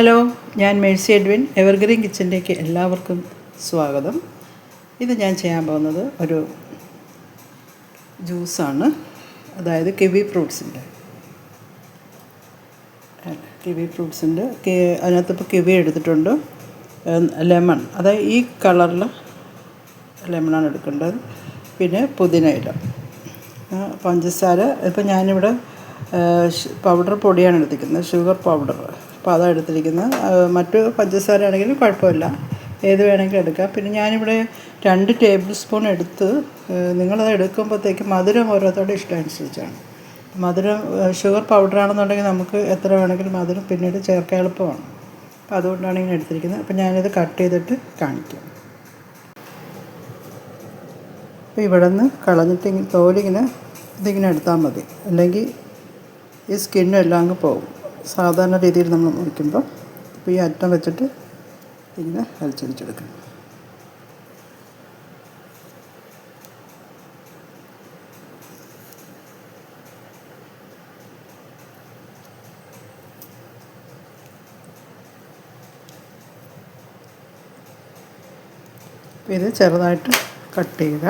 Hello ഞാൻ Mercy Edwin evergreen കിച്ചന്റേക്ക് എല്ലാവർക്കും സ്വാഗതം. ഇത് ഞാൻ ചെയ്യാൻ പോകുന്നത് ഒരു ജ്യൂസാണ്. അതായത് കിവി ഫ്രൂട്ട്സിന്റെ. കിവി ഫ്രൂട്ട്സിന്റെ. അതിനകത്ത് ഇപ്പോൾ കിവി എടുത്തിട്ടുണ്ട്. ലെമൺ. അതായത് ഈ കളറിൽ ലെമണാണ് എടുക്കേണ്ടത്. പിന്നെ പുതിന ഇല. ആ, പഞ്ചസാര. ഇപ്പം ഞാനിവിടെ പൗഡർ പൊടിയാണ് എടുത്തിരിക്കുന്നത്. Sugar powder. അപ്പോൾ അതാണ് എടുത്തിരിക്കുന്നത് മറ്റ് പഞ്ചസാര ആണെങ്കിലും കുഴപ്പമില്ല. ഏത് വേണമെങ്കിലും എടുക്കാം. പിന്നെ ഞാനിവിടെ രണ്ട് ടേബിൾ സ്പൂൺ എടുത്ത് നിങ്ങളത് എടുക്കുമ്പോഴത്തേക്ക് മധുരം ഓരോരുത്തരുടെ ഇഷ്ടം അനുസരിച്ചാണ്. മധുരം ഷുഗർ പൗഡർ ആണെന്നുണ്ടെങ്കിൽ നമുക്ക് എത്ര വേണമെങ്കിലും മധുരം പിന്നീട് ചേർക്കാൻ എളുപ്പമാണ്. അപ്പോൾ അതുകൊണ്ടാണ് ഇങ്ങനെ എടുത്തിരിക്കുന്നത്. അപ്പോൾ ഞാനിത് കട്ട് ചെയ്തിട്ട് കാണിക്കാം. അപ്പോൾ ഇവിടെ നിന്ന് കളഞ്ഞിട്ട് ഇങ്ങനെ തോലിങ്ങനെ ഇതിങ്ങനെ എടുത്താൽ മതി. അല്ലെങ്കിൽ ഈ സ്കിന്നെല്ലാം അങ്ങ് പോകും. സാധാരണ രീതിയിൽ നമ്മൾ മുറിക്കുമ്പോൾ ഇപ്പോൾ ഈ അറ്റം വെച്ചിട്ട് ഇങ്ങനെ അരച്ചടിച്ചെടുക്കണം ഇത് ചെറുതായിട്ട് കട്ട് ചെയ്യുക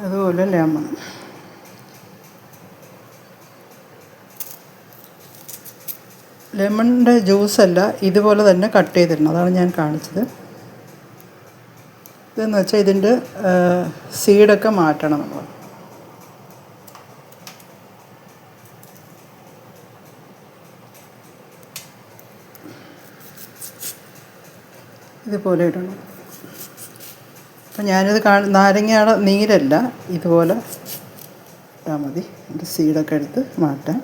അതുപോലെ ലെമൺ. ലെമണിന്റെ ജ്യൂസല്ല ഇതുപോലെ തന്നെ കട്ട് ചെയ്തിടണം അതാണ് ഞാൻ കാണിച്ചത്. ഇതെന്ന് വെച്ചാൽ ഇതിന്റെ സീഡൊക്കെ മാറ്റണം നമ്മൾ ഇതുപോലെ ഇടണം. അപ്പം ഞാനിത് കാ നാരങ്ങയുടെ നീരല്ല ഇതുപോലെ ഇട്ടാൽ മതി. സീഡൊക്കെ എടുത്ത് മാറ്റാം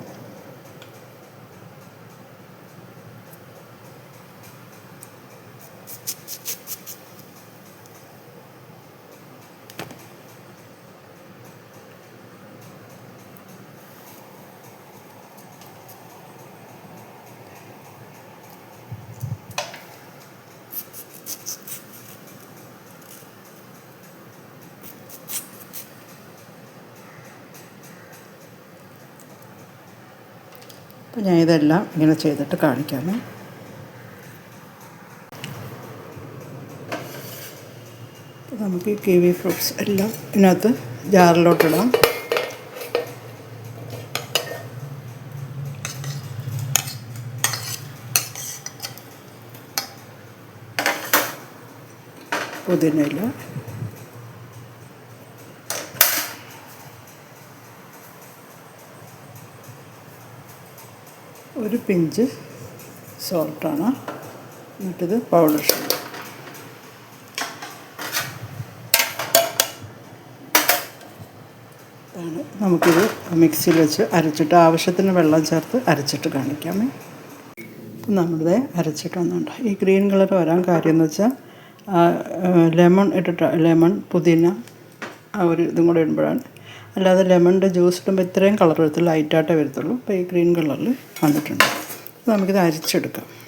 ഞാൻ ഇതെല്ലാം ഇങ്ങനെ ചെയ്തിട്ട് കാണിക്കാം അപ്പോൾ നമുക്ക് ഈ കിവി ഫ്രൂട്ട്സ് എല്ലാം ഇതിനകത്ത് ജാറിലോട്ടിടാം പുതിനയില. ഒരു പിഞ്ച് സോൾട്ടാണ്. എന്നിട്ടിത് പൗഡർ ഷുഗർ ഇതാണ് നമുക്കിത് മിക്സിയിൽ വെച്ച് അരച്ചിട്ട് ആവശ്യത്തിന് വെള്ളം ചേർത്ത് അരച്ചിട്ട് കാണിക്കാമേ. അപ്പം നമ്മളിത് അരച്ചിട്ട് വന്നുണ്ട് ഈ ഗ്രീൻ കളർ വരാൻ കാര്യം എന്ന് വെച്ചാൽ ലെമൺ ഇട്ടിട്ട് ലെമൺ പുതിന ആ ഒരു ഇതും കൂടെ ഇടുമ്പോഴാണ് അല്ലാതെ ലെമണിന്റെ ജ്യൂസ് ഇടുമ്പോൾ ഇത്രയും കളർ വരത്തുള്ളൂ ലൈറ്റായിട്ടേ വരത്തുള്ളൂ. അപ്പോൾ ഈ ഗ്രീൻ കളറിൽ വന്നിട്ടുണ്ട്. നമുക്കിത് അരിച്ചെടുക്കാം.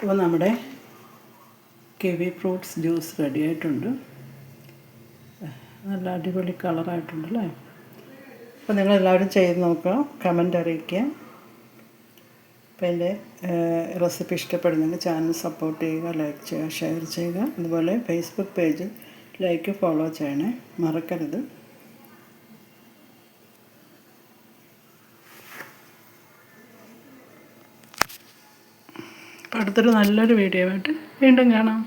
അപ്പോൾ നമ്മുടെ കെവി ഫ്രൂട്ട്സ് ജ്യൂസ് റെഡി ആയിട്ടുണ്ട്. നല്ല അടിപൊളി കളറായിട്ടുണ്ട് അല്ലേ അപ്പോൾ നിങ്ങളെല്ലാവരും ചെയ്ത് നോക്കുക കമന്റ് അറിയിക്കുക. അപ്പോൾ എന്റെ റെസിപ്പി ഇഷ്ടപ്പെടുന്നെങ്കിൽ ചാനൽ സപ്പോർട്ട് ചെയ്യുക ലൈക്ക് ചെയ്യുക ഷെയർ ചെയ്യുക. അതുപോലെ ഫേസ്ബുക്ക് പേജ് ലൈക്ക് ഫോളോ ചെയ്യണേ. മറക്കരുത്. അപ്പോൾ അടുത്തൊരു നല്ലൊരു വീഡിയോ ആയിട്ട് വീണ്ടും കാണാം.